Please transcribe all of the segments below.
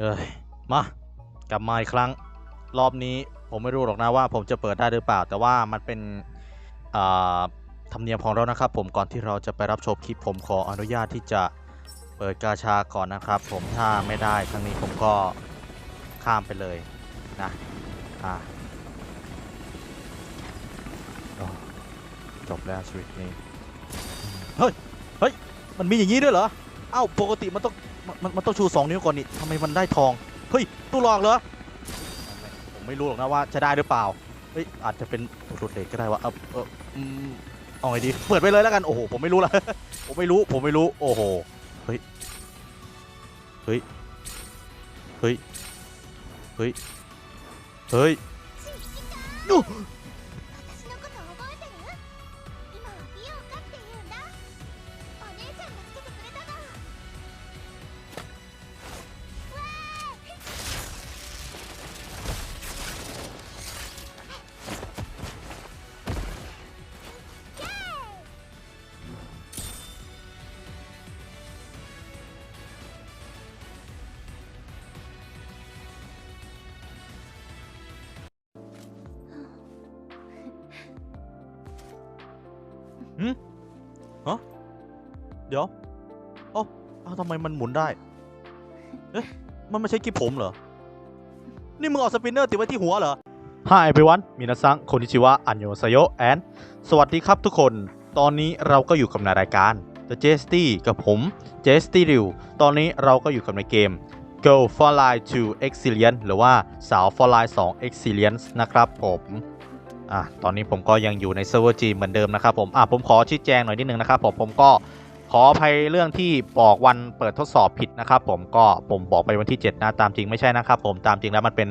เอ้ยมากลับมาอีกครั้ง รอบนี้ผมไม่รู้หรอกนะว่าผมจะเปิดได้หรือเปล่า แต่ว่ามันเป็นธรรมเนียมของเรานะครับ ผมก่อนที่เราจะไปรับชมคลิปผมขออนุญาตที่จะเปิดกาชาก่อนนะครับ ผมถ้าไม่ได้ครั้งนี้ผมก็ข้ามไปเลยนะอ่าจบแล้วชีวิตนี้ เฮ้ย เฮ้ย มันมีอย่างนี้ด้วยเหรอ เอ้า ปกติมันต้อง มันมันต้องชูสองนิ้วก่อนนี่ทำไมมันได้ทอง เฮ้ย ตู้หลอกเหรอ ผมไม่รู้หรอกนะว่าจะได้หรือเปล่า เฮ้ย อาจจะเป็นตุดเด็กก็ได้ว่า เออเอออืมเอาไงดี เปิดไปเลยแล้วกัน โอ้โห ผมไม่รู้ละ ผมไม่รู้ ผมไม่รู้ โอ้โห เฮ้ย เฮ้ย เฮ้ย เฮ้ย เฮ้ย เดี๋ยวโอ้อ้าทำไมมันหมุนได้ เอ๊ะ มันไม่ใช่กิ๊บผมเหรอ นี่มึงเอาสปินเนอร์ติดไว้ที่หัวเหรอ Hi everyone มินาซังโคนิชิวะ อันโยซโยแอนสวัสดีครับทุกคน ตอนนี้เราก็อยู่กับในรายการ The j e s t y กับผม j e s t y r i w ตอนนี้เราก็อยู่กับในเกม Go for Line 2 Excellence หรือว่าสาว for Line 2 Excellence นะครับผม อะตอนนี้ผมก็ยังอยู่ในเซิร์ฟเวอร์จีเหมือนเดิมนะครับผมอะผมขอชี้แจงหน่อยนิดนึงนะครับผมผมก็ขออภัยเรื่องที่บอกวันเปิดทดสอบผิดนะครับผมก็ผมบอกไปวันที่ 7 นะตามจริงไม่ใช่นะครับผมตามจริงแล้วมันเป็น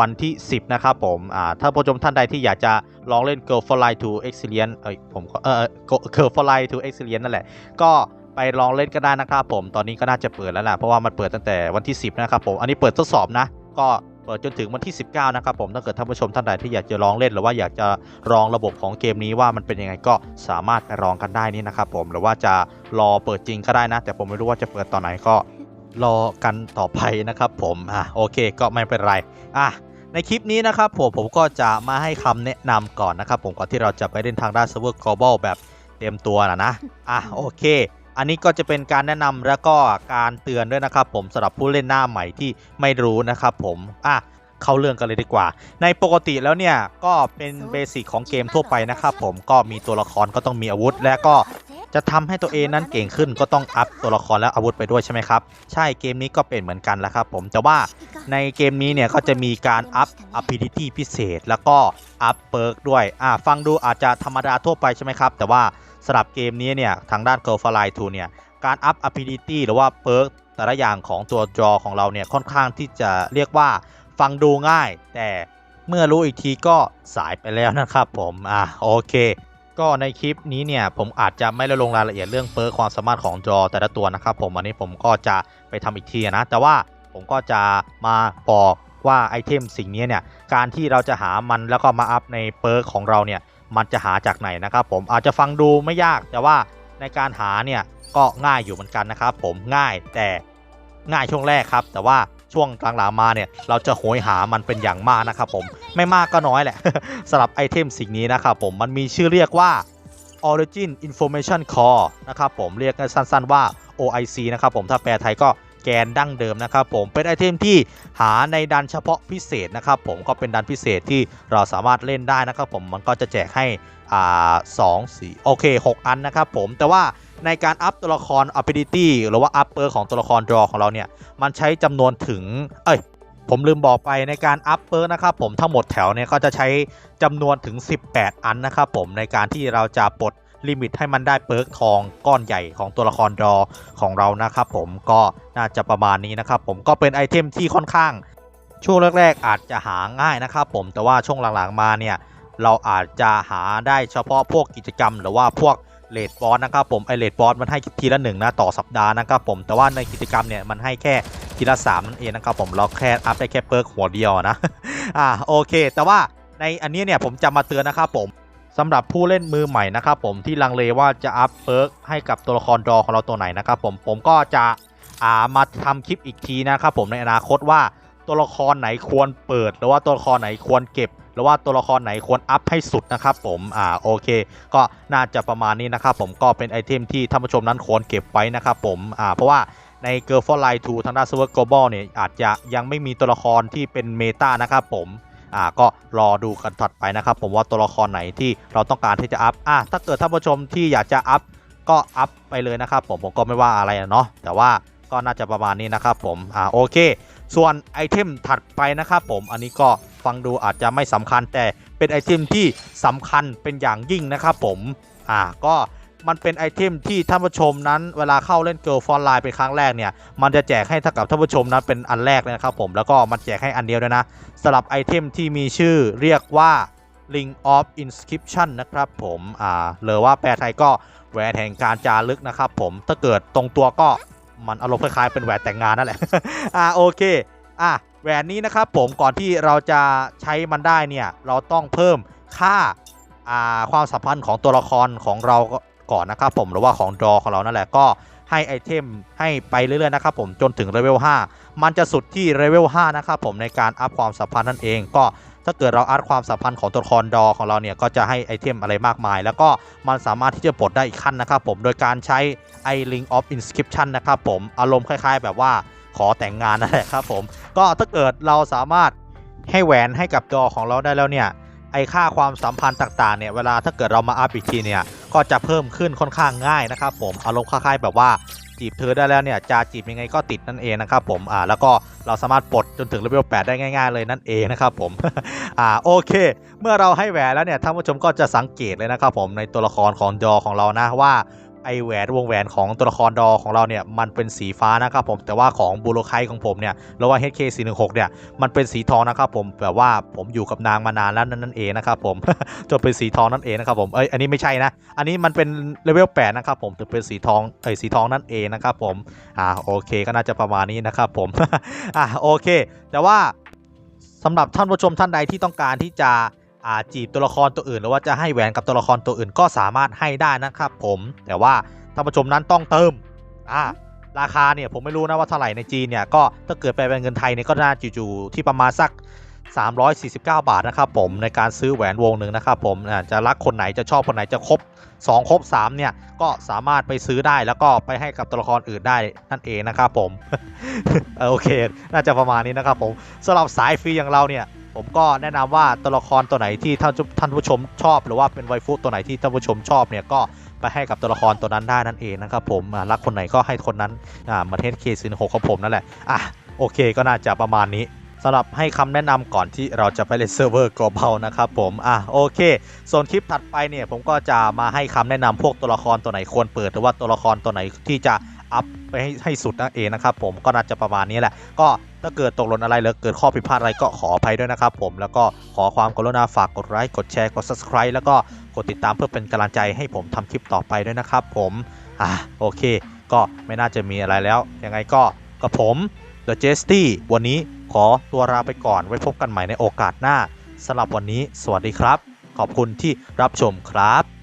วันที่ 10 นะครับผมอ่าถ้าผู้ชมท่านใดที่อยากจะลองเล่น Girl for Life to Excellence เอ้ยผมก็เออ Girl for Life to Excellence นั่นแหละ ก็ไปลองเล่นก็ได้นะครับผมตอนนี้ก็น่าจะเปิดแล้วแหละเพราะว่ามันเปิดตั้งแต่วันที่ 10 นะครับผมอันนี้เปิดทดสอบนะ ก็ เปิดจนถึงวันที่ 19 นะครับผมถ้าเกิดท่านผู้ชมท่านใดที่อยากจะลองเล่นหรือว่าอยากจะลองระบบของเกมนี้ว่ามันเป็นยังไงก็สามารถไปลองกันได้นี่นะครับผมหรือว่าจะรอเปิดจริงก็ได้นะ แต่ผมไม่รู้ว่าจะเปิดตอนไหนก็รอกันต่อไปนะครับผมอะโอเคก็ไม่เป็นไรอะในคลิปนี้นะครับผมผมก็จะมาให้คำแนะนำก่อนนะครับผมก่อนที่เราจะไปเล่นทางด้านเซิร์ฟเวอร์ global แบบเต็มตัวนะนะอะโอเค อันนี้ก็จะเป็นการแนะนำแล้วก็การเตือนด้วยนะครับผมสำหรับผู้เล่นหน้าใหม่ที่ไม่รู้นะครับผมอะเข้าเรื่องกันเลยดีกว่า ในปกติแล้วเนี่ยก็เป็นเบสิกของเกมทั่วไปนะครับผมก็มีตัวละครก็ต้องมีอาวุธ และก็จะทำให้ตัวเองนั้นเก่งขึ้นก็ต้องอัพตัวละครและอาวุธไปด้วยใช่ไหมครับ ใช่เกมนี้ก็เป็นเหมือนกันแหละครับผมแต่ว่าในเกมนี้เนี่ยก็จะมีการอัพ ability พิเศษ แล้วก็อัพเปิร์กด้วยอ่าฟังดูอาจจะธรรมดาทั่วไปใช่ไหมครับ แต่ว่า สำหรับเกมนี้เนี่ยทางด้าน Girl for Life 2เนี่ยการอัพ ability หรือว่าเปิร์กแต่ละอย่างของตัวจอของเราเนี่ยค่อนข้างที่จะเรียกว่าฟังดูง่าย แต่เมื่อรู้อีกทีก็สายไปแล้วนะครับผมอ่าโอเคก็ในคลิปนี้เนี่ยผมอาจจะไม่ได้ลงรายละเอียดเรื่องเปิร์กความสามารถของจอแต่ละตัวนะครับผมอันนี้ผมก็จะไปทำอีกทีนะ แต่ว่าผมก็จะมาบอกว่าไอเทมสิ่งนี้เนี่ยการที่เราจะหามันแล้วก็มาอัพในเปิร์กของเราเนี่ย มันจะหาจากไหนนะครับผมอาจจะฟังดูไม่ยากแต่ว่าในการหาเนี่ยก็ง่ายอยู่เหมือนกันนะครับผมง่ายแต่ง่ายช่วงแรกครับ แต่ว่าช่วงหลังๆมาเนี่ยเราจะโหยหามันเป็นอย่างมากนะครับผมไม่มากก็น้อยแหละสำหรับไอเทมสิ่งนี้นะครับผมมันมีชื่อเรียกว่า Origin Information Core นะครับผมเรียกสั้นๆว่า OIC นะครับผมถ้าแปลไทยก็ แกนดั้งเดิมนะครับผมเป็นไอเทมที่หาในดันเฉพาะพิเศษนะครับผมก็เป็นดันพิเศษที่เราสามารถเล่นได้นะครับผมมันก็จะแจกให้อ่าสองสี่โอเค 6 อันนะครับผมแต่ว่าในการอัพตัวละคร ability หรือว่าอัพเปอร์ของตัวละคร draw ของเราเนี่ย มันใช้จำนวนถึง เอ้ย ผมลืมบอกไปในการอัพเปอร์นะครับผมทั้งหมดแถวเนี่ย ก็จะใช้จำนวนถึง 18 อันนะครับผมในการที่เราจะปลด ลิมิตให้มันได้เปิร์กทองก้อนใหญ่ของตัวละครดอของเรานะครับผมก็น่าจะประมาณนี้นะครับผมก็เป็นไอเทมที่ค่อนข้าง ช่วงแรกๆอาจจะหาง่ายนะครับผมแต่ว่าช่วงหลังๆมาเนี่ยเราอาจจะหาได้เฉพาะพวกกิจกรรม หรือว่าพวกเลดบอสนะครับผมไอเลดบอสมันให้ทีละหนึ่งนะต่อสัปดาห์นะครับผมแต่ว่าในกิจกรรมเนี่ยมันให้แค่ทีละสามนั่นเองนะครับผมเราแค่อัพได้แค่เปิร์กหัวเดียวนะอ่าโอเค แต่ว่าในอันนี้เนี่ยผมจะมาเตือนนะครับผม สำหรับผู้เล่นมือใหม่นะครับผมที่ลังเลว่าจะอัพเปิร์กให้กับตัวละครดอของเราตัวไหนนะครับผมผมก็จะอ่ามาทำคลิปอีกทีนะครับผมในอนาคตว่าตัวละครไหนควรเปิด หรือว่าตัวละครไหนควรเก็บ หรือว่าตัวละครไหนควรอัพให้สุดนะครับผมอ่าโอเค ก็น่าจะประมาณนี้นะครับผมก็เป็นไอเทมที่ท่านผู้ชมนั้นควรเก็บไว้นะครับผมอ่าเพราะว่าใน Girl for Life 2ทางด้าน Server Global เนี่ยอาจจะยังไม่มีตัวละครที่เป็นเมตานะครับผม อ่าก็รอดูกันถัดไปนะครับ ผมว่าตัวละครไหนที่เราต้องการที่จะอัพอะถ้าเกิดท่านผู้ชมที่อยากจะอัพก็อัพไปเลยนะครับ ผมผมก็ไม่ว่าอะไรเนาะแต่ว่าก็น่าจะประมาณนี้นะครับ ผมอ่าโอเค ส่วนไอเทมถัดไปนะครับ ผมอันนี้ก็ฟังดูอาจจะไม่สำคัญแต่เป็นไอเทมที่สำคัญเป็นอย่างยิ่งนะครับ ผมอ่าก็ มันเป็นไอเทมที่ท่านผู้ชมนั้นเวลาเข้าเล่นเกิ l ฟอนไลน์เป็นครั้งแรกเนี่ย มันจะแจกให้เท่ากับท่านผู้ชมนั้นเป็นอันแรกเลยนะครับผม แล้วก็มันแจกให้อันเดียวด้วยนะสำหรับไอเทมที่มีชื่อเรียกว่า Ring of Inscription นะครับผมอ่าหรือว่าแปลไทยก็แหวนแห่งการจารึกนะครับผม ถ้าเกิดตรงตัวก็มันอารมณ์คล้ายๆเป็นแหวนแต่งงานนั่นแหละ อ่าโอเค อะแหวนนี้นะครับผมก่อนที่เราจะใช้มันได้เนี่ย เราต้องเพิ่มค่าอ่าความสัมพันธ์ของตัวละครของเรา ก่อนนะครับผมหรือว่าของดอของเรานั่นแหละก็ให้ไอเทมให้ไปเรื่อยๆนะครับผมจนถึงเลเวล5มันจะสุดที่เลเวล5นะครับผมในการอัพความสัมพันธ์นั่นเอง ก็ถ้าเกิดเราอัพความสัมพันธ์ของตัวละครดอของเราเนี่ยก็จะให้ไอเทมอะไรมากมาย แล้วก็มันสามารถที่จะปลดได้อีกขั้นนะครับผมโดยการใช้ไอ Ring of Inscription นะครับผมอารมณ์คล้าย ๆ แบบว่าขอแต่งงานนั่นแหละครับผมก็ถ้าเกิดเราสามารถให้แหวนให้กับดอของเราได้แล้วเนี่ย ไอค่าความสัมพันธ์ต่างๆเนี่ยเวลาถ้าเกิดเรามาอัพอีกทีเนี่ยก็จะเพิ่มขึ้นค่อนข้างง่ายนะครับผมอารมณ์คล้ายๆแบบว่าจีบเธอได้แล้วเนี่ยจะจีบยังไงก็ติดนั่นเองนะครับผมอ่าแล้วก็เราสามารถปลดจนถึงเลเวล8ได้ง่าย ๆ เลยนั่นเองนะครับผมอ่าโอเค เมื่อเราให้แหวนแล้วเนี่ยท่านผู้ชมก็จะสังเกตเลยนะครับผมในตัวละครของจอของเรานะว่า ไอแหวนวงแหวนของตัวละครดอของเราเนี่ยมันเป็นสีฟ้านะครับผมแต่ว่าของบูโรไคของผมเนี่ยหรือว่า HK416 เนี่ยมันเป็นสีทองนะครับผมแบบว่าผมอยู่กับนางมานานแล้วนั่นเองนะครับผมจนเป็นสีทองนั่นเองนะครับผมเอ้ยอันนี้ไม่ใช่นะ อันนี้มันเป็นเลเวล8นะครับผมถึงเป็นสีทองเอ้ยสีทองนั่นเองนะครับผมอ่าโอเคก็น่าจะประมาณนี้นะครับผมอ่าโอเค แต่ว่าสำหรับท่านผู้ชมท่านใดที่ต้องการที่จะ จีบตัวละครตัวอื่น หรือว่าจะให้แหวนกับตัวละครตัวอื่นก็สามารถให้ได้นะครับผมแต่ว่าท่านผู้ชมนั้นต้องเติมอ่าราคาเนี่ยผมไม่รู้นะว่าเท่าไหร่ในจีนเนี่ยก็ถ้าเกิดไปเป็นเงินไทยเนี่ยก็น่าจู่ๆที่ประมาณสัก 349 บาทนะครับผมในการซื้อแหวนวงหนึ่งนะครับผมจะรักคนไหนจะชอบคนไหนจะครบ2ครบ3เนี่ยก็สามารถไปซื้อได้แล้วก็ไปให้กับตัวละครอื่นได้นั่นเองนะครับผมโอเค น่าจะประมาณนี้นะครับผมสำหรับสายฟรีอย่างเราเนี่ย ผมก็แนะนำว่าตัวละครตัวไหนที่ท่านท่านผู้ชมชอบ หรือว่าเป็นไวฟุตัวไหนที่ท่านผู้ชมชอบเนี่ยก็ไปให้กับตัวละครตัวนั้นได้นั่นเองนะครับผมรักคนไหนก็ให้คนนั้นอ่ามาเทสเคซินหกของผมนั่นแหละอะโอเคก็น่าจะประมาณนี้สำหรับให้คำแนะนำก่อนที่เราจะไปเล่นเซิร์ฟเวอร์ global นะครับผม อะโอเค ส่วนคลิปถัดไปเนี่ยผมก็จะมาให้คำแนะนำพวกตัวละครตัวไหนควรเปิด หรือว่าตัวละครตัวไหนที่จะ อัพไปให้ให้สุดนั่นเองนะครับผมก็น่าจะประมาณนี้แหละ ก็ถ้าเกิดตกหล่นอะไรหรือเกิดข้อผิดพลาดอะไรก็ขออภัยด้วยนะครับผมแล้วก็ขอความกรุณาฝากกดไลค์กดแชร์กด subscribe แล้วก็กดติดตามเพื่อเป็นกำลังใจให้ผมทำคลิปต่อไปด้วยนะครับผมอะโอเค ก็ไม่น่าจะมีอะไรแล้วยังไงก็กับผม The j e s t y วันนี้ขอตัวลาไปก่อนไว้พบกันใหม่ในโอกาสหน้าสำหรับวันนี้ สวัสดีครับ ขอบคุณที่รับชมครับ